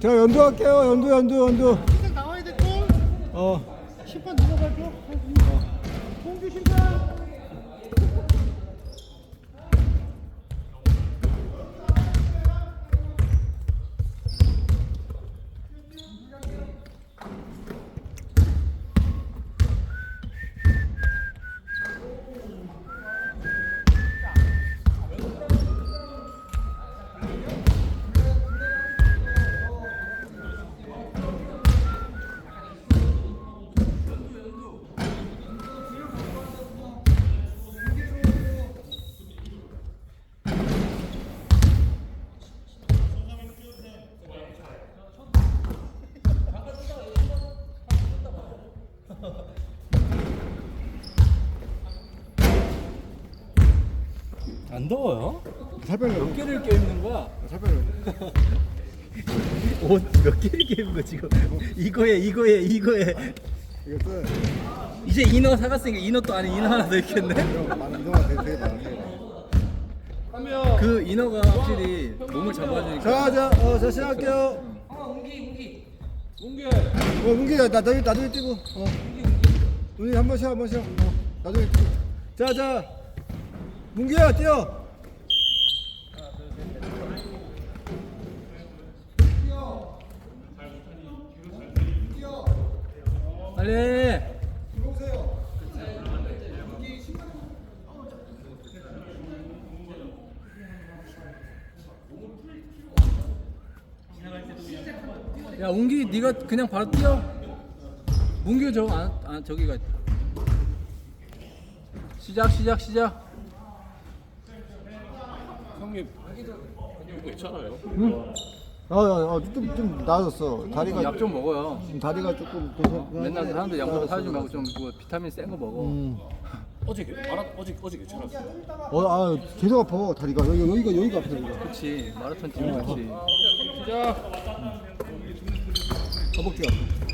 제가 연두 할게요. 연두, 연두, 연두. 흰색 나와야 될 걸. 어. 심판 누가 발표? 공주 심판. 안 더워요? 살 빼려고. 몇 개를 껴입는 거야? 살 빼려고. 옷 몇 개를 껴입는 거 지금? 이거에 이거에 이거에 이것도 이제 이너 사갔으니까 이너 또 안에 이너 하나 더 있겠네? 이런 많은 이동가 되게, 되게 많아. 되게 많아. 그 이너가 확실히 몸을 잡아주니까 자, 자, 어, 자, 시작할게요. 어, 문기, 나, 나중에, 나중에 뛰고. 어. 문기 한번 쉬어, 한번 쉬어. 어, 나중에 뛰고. 자, 자. 문기야, 뛰어. 빨리 야 웅기 네가 그냥 바로 뛰어 문규 저거 안, 안 저기가. 시작 시작 시작 형님 이거 괜찮아요? 어, 어, 어, 좀, 좀 나아졌어. 다리가, 약 좀 먹어요 좀 다리가 조금. 더- 맨날 사람들 나아졌어, 살지 말고 나아졌어. 좀뭐 비타민 센 거 먹어 음. 어제 괜- 말아 어제 어제 괜찮았어요. 어, 아, 계속 아파. 다리가. 여기, 여기가, 여기가 아파. 여기가. 그렇지 마라톤 뛰면 그렇지 허벅지가 아파.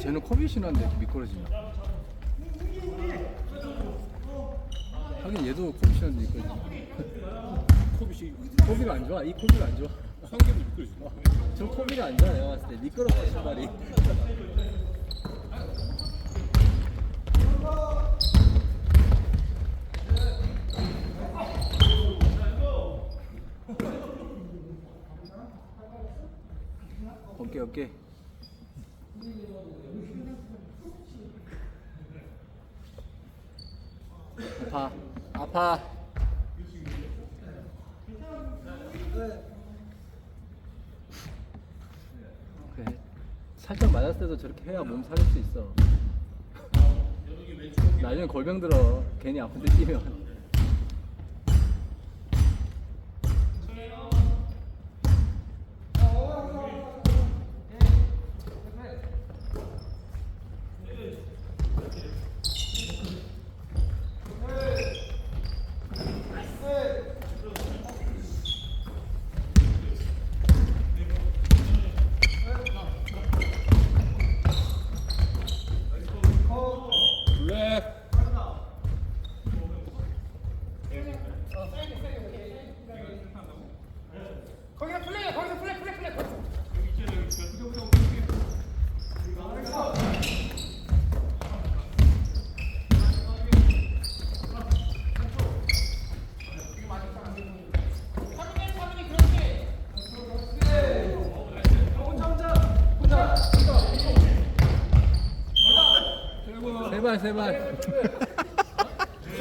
쟤는 코비 신었는데 이렇게 미끄러지냐 하긴 얘도 코비 신었는데 미끄러지냐 코비가 안 좋아? 이 코비가 안 좋아? 상계도 미끄러지고. 저 코비가 안 좋아 내가 봤을 때. 미끄럽다 신발이. 오케이 오케이. 아파. 아파 그래. 살짝 맞았을 때도 저렇게 해야 몸 살릴 수 있어. 나중에 골병 들어. 괜히 아픈데 뛰면 블랙. 거기서 플레이, 거기서 플레이, 플레이, 플레이. 세발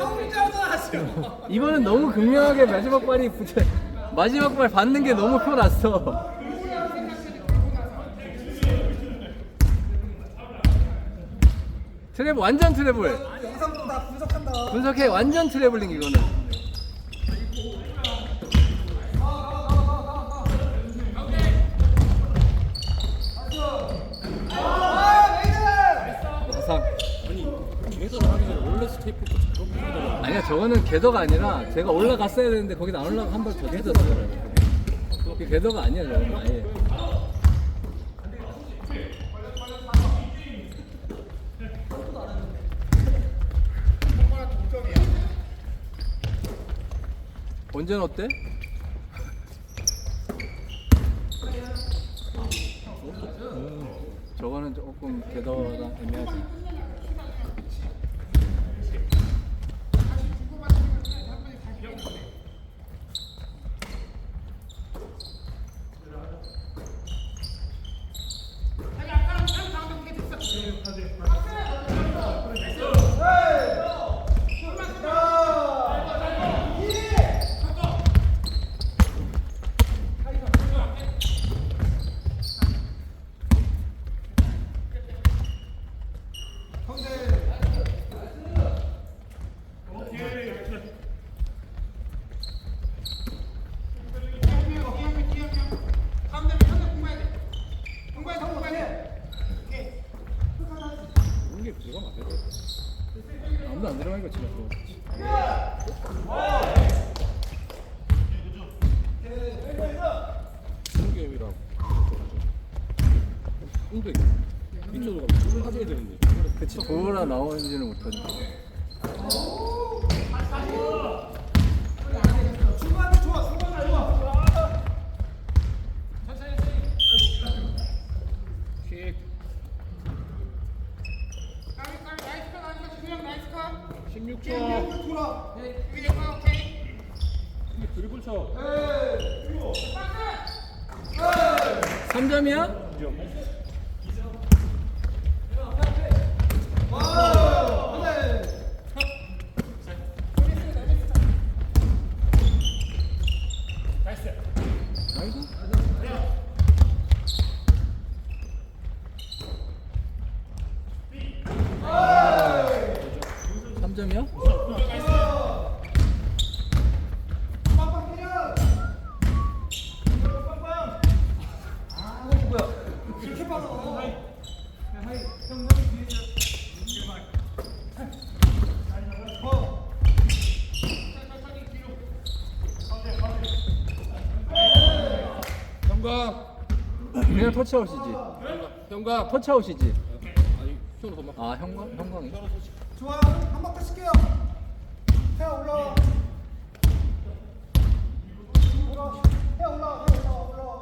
세발 이번엔 너무 극명하게 마지막 발이 붙여 마지막 발 받는 게 너무 표났어. 트래블 완전 트래블. 영상도 다 분석한다. 분석해 완전 트래블링 이거는 영상 아니 계산을 하기 전에 원래 스테이프부터 저거는 궤도가 아니라 제가 올라갔어야 되는데 거기다 안 올라가 한 발더 뒤졌어요. 그게 궤도가 아니야 저거는 아예. 언제는 어때? 저거는 조금 궤도가 애매하지. ファースト。 들어가니까 진짜 좋아. 공격이랑 공격 이쪽으로 가면 빠져야 되는데. 그치 도우라 나오는지는 못하니까. 중간에 좋아 중간에 좋아 킥. 나이스 컷 나이스 컷 나이스 컷 준영 나이스 컷 16초. 돌아 이게 컷 오케이 이게 드리블 쳐. 3점이야? 아이고. 3점이야? 형광. 그냥 터치아웃이지. 형광. 터치아웃이지. 아니. 아 형광 형광이. 좋아 한 바퀴 칠게요 해 올라와 올라와 해 올라와 해 올라와 올라와 올라와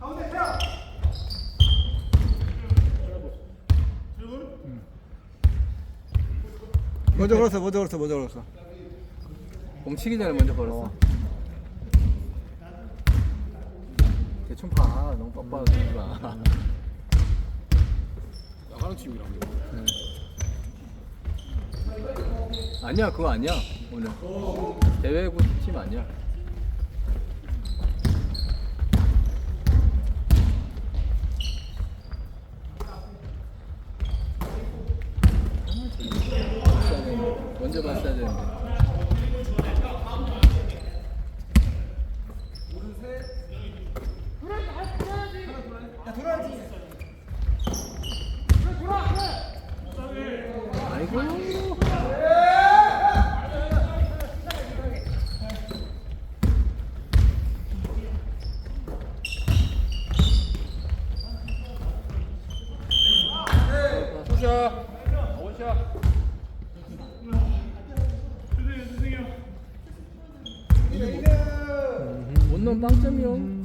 가운데 해야 먼저 걸었어 먼저 걸었어 먼저 걸었어 공 치기 전에 먼저 걸었어. 대충 봐. 너무 빡빡하지 마. 나가는 팀이랑. 아니야 그거 아니야 오늘 대회구 팀 아니야. 봤어야 되는데. 먼저 봤어야 되는데. 아이고. 투샷. 원샷. 못 넣으면 빵점이요.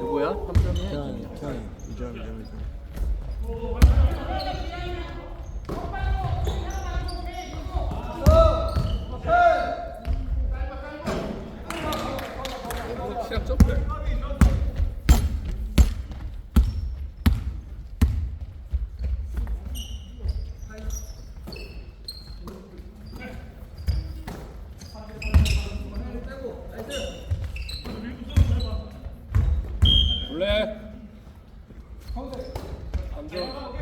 누구야? 3점이야? 자 2점 2점 2점 시작 점프. 블랙. 감정.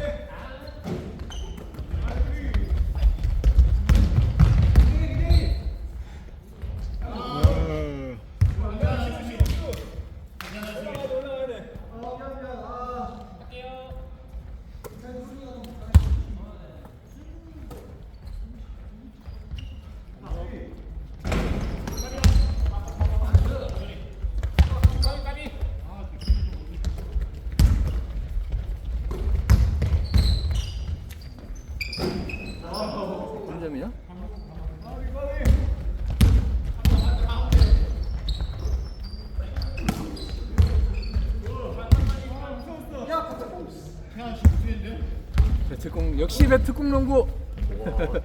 몇 점이야? 배트공 역시 배트공 농구.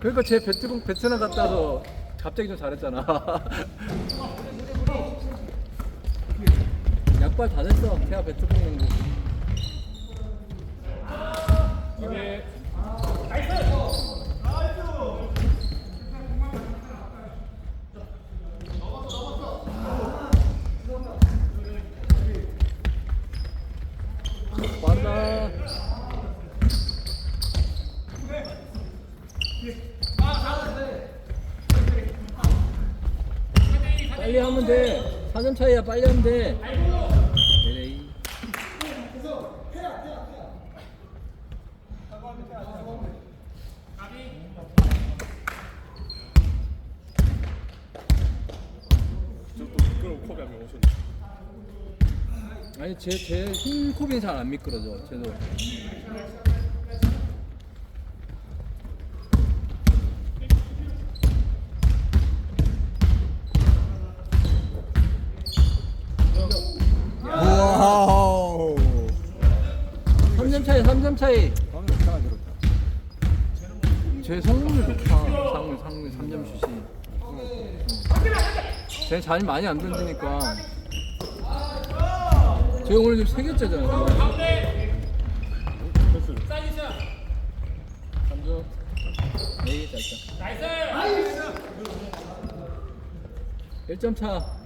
그러니까 제 배트공 베트남 갔다 와서 갑자기 좀 잘했잖아. 약발 다 됐어. 태아 배트공 농구 이게 빠르다 빨리 하면 돼 4점 차이야 빨리 하면 돼. 아니 제 제흰 컵이 잘안 미끄러져 쟤도 차이 3점 차이 방금 차가 들었다. 제 성공률 높아 상물 상물 3점 슛이 쟤 잔이 많이 안 던지니까. 쟤 오늘 지금 3개째잖아 패스. 감정. 에이 짧다 나이스! 1점 차